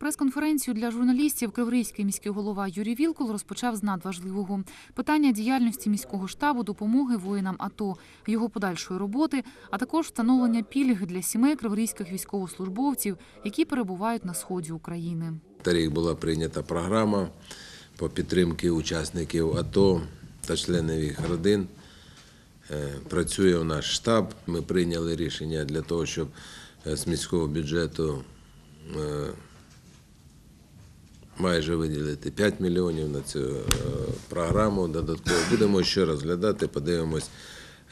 Прес-конференцію для журналістів Криворізький міський голова Юрій Вілкул розпочав з надважливого питання діяльності міського штабу допомоги воїнам АТО, його подальшої роботи, а також встановлення пільг для сімей криворізьких військовослужбовців, які перебувають на сході України. Торік була прийнята програма по підтримці учасників АТО та членів їх родин. Е, Працює наш штаб. Ми прийняли рішення для того, щоб е, з міського бюджету е, майже виділити 5 мільйонів на цю е, програму. Додатково будемо ще розглядати, подивимось,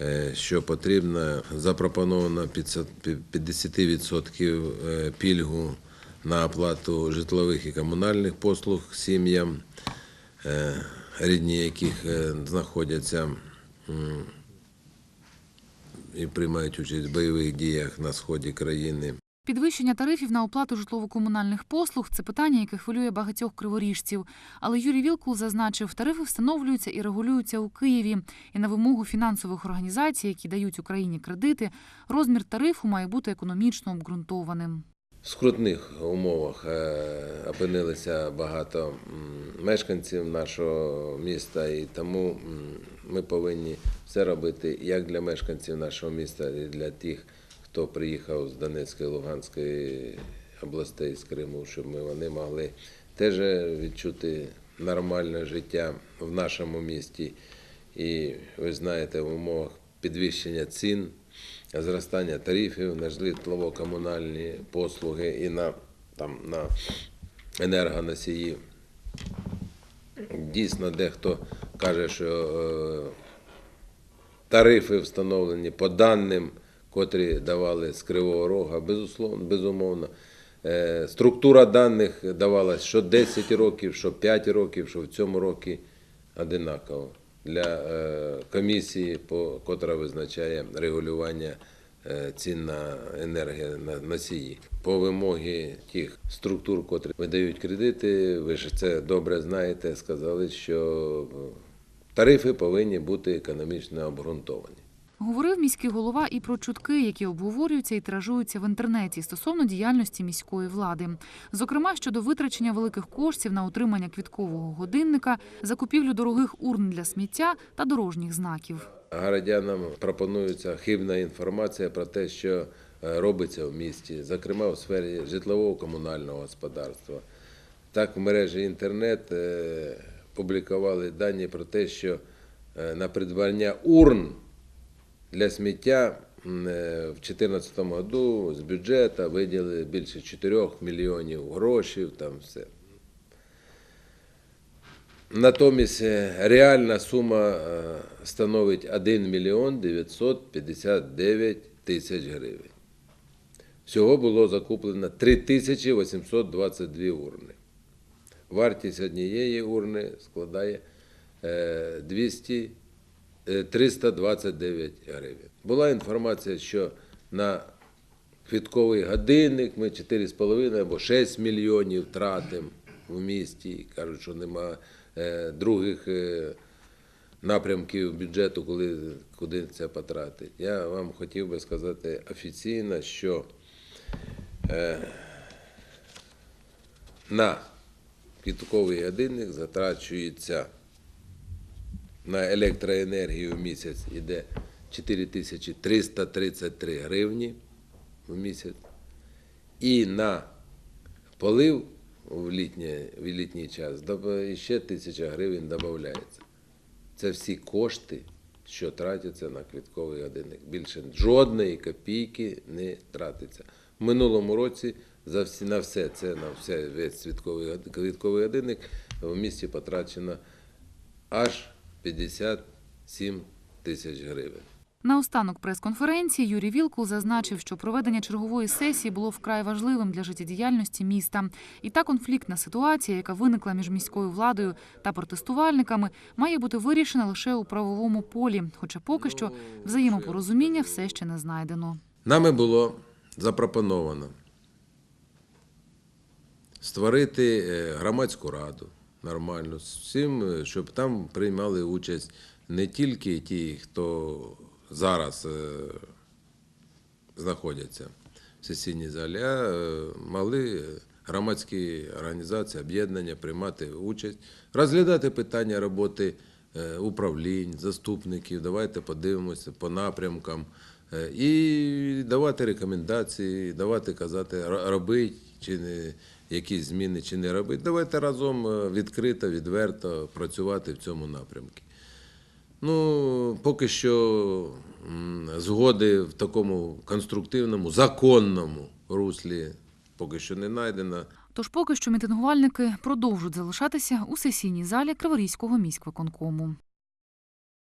е, що потрібно. Запропоновано 50% е, пільгу на оплату житлових і комунальних послуг сім'ям, рідні яких знаходяться і приймають участь в бойових діях на сході країни. Підвищення тарифів на оплату житлово-комунальних послуг це питання, яке хвилює багатьох криворіжців. Але Юрій Вілкул зазначив, тарифи встановлюються і регулюються у Києві. І на вимогу фінансових організацій, які дають Україні кредити, розмір тарифу має бути економічно обґрунтованим. В скрутних умовах е, опинилися багато мешканців нашого міста, і тому ми повинні все робити як для мешканців нашого міста, і для тих, хто приїхав з Донецької, Луганської областей, з Криму, щоб ми вони могли теж відчути нормальне життя в нашому місті. І ви знаєте, в умовах підвищення цін, зростання тарифів на житлово-комунальні послуги і на, там, на енергоносії. Дійсно, дехто каже, що е, тарифи встановлені по даним, котрі давали з Кривого Рога, безусловно, безумовно. Е, Структура даних давалась що 10 років, що 5 років, що в цьому році одинаково для е, комісії, котра визначає регулювання е, цін на енергію на носії. По вимоги тих структур, котрі видають кредити, ви ж це добре знаєте, сказали, що тарифи повинні бути економічно обґрунтовані. Говорив міський голова і про чутки, які обговорюються і тиражуються в інтернеті стосовно діяльності міської влади. Зокрема, щодо витрачення великих коштів на утримання квіткового годинника, закупівлю дорогих урн для сміття та дорожніх знаків. Городянам пропонується хибна інформація про те, що е, робиться в місті, зокрема у сфері житлового комунального господарства. Так, в мережі інтернет е, публікували дані про те, що е, на придбання урн для сміття е, в 2014 году з бюджету виділили більше 4 мільйонів грошей, там все. Натомість е, реальна сума е, становить 1 мільйон 959 тисяч гривень. Всього було закуплено 3822 урни. Вартість однієї урни складає е, 200, е, 329 гривень. Була інформація, що на квітковий годинник ми 4,5 або 6 мільйонів тратимо в місті. Кажуть, що нема е, других е, напрямків бюджету, коли, куди це потратить. Я вам хотів би сказати офіційно, що е, на квітковий годинник затрачується на електроенергію в місяць іде 4333 гривні в місяць. І на полив в літній, в літній час ще тисяча гривень додається. Це всі кошти, що тратяться на квітковий годинник. Більше жодної копійки не тратиться. В минулому році за всі, на все це, на все весь квітковий годинник в місті потрачено аж 57 тисяч гривень. Наостанок прес-конференції Юрій Вілкул зазначив, що проведення чергової сесії було вкрай важливим для життєдіяльності міста. І та конфліктна ситуація, яка виникла між міською владою та протестувальниками, має бути вирішена лише у правовому полі. Хоча поки що взаємопорозуміння все ще не знайдено. Нами було запропоновано створити е, громадську раду нормальну, з всім, е, щоб там приймали участь не тільки ті, хто зараз е, знаходяться в сесійній залі, а е, могли громадські організації, об'єднання приймати участь, розглядати питання роботи управлінь, заступників. Давайте подивимося по напрямкам і давати рекомендації, давати казати, ро- робить чи не якісь зміни, чи не робить. Давайте разом е, відкрито, відверто працювати в цьому напрямку. Ну, поки що згоди в такому конструктивному, законному руслі поки що не знайдено. Тож поки що мітингувальники продовжують залишатися у сесійній залі Криворізького міськвиконкому.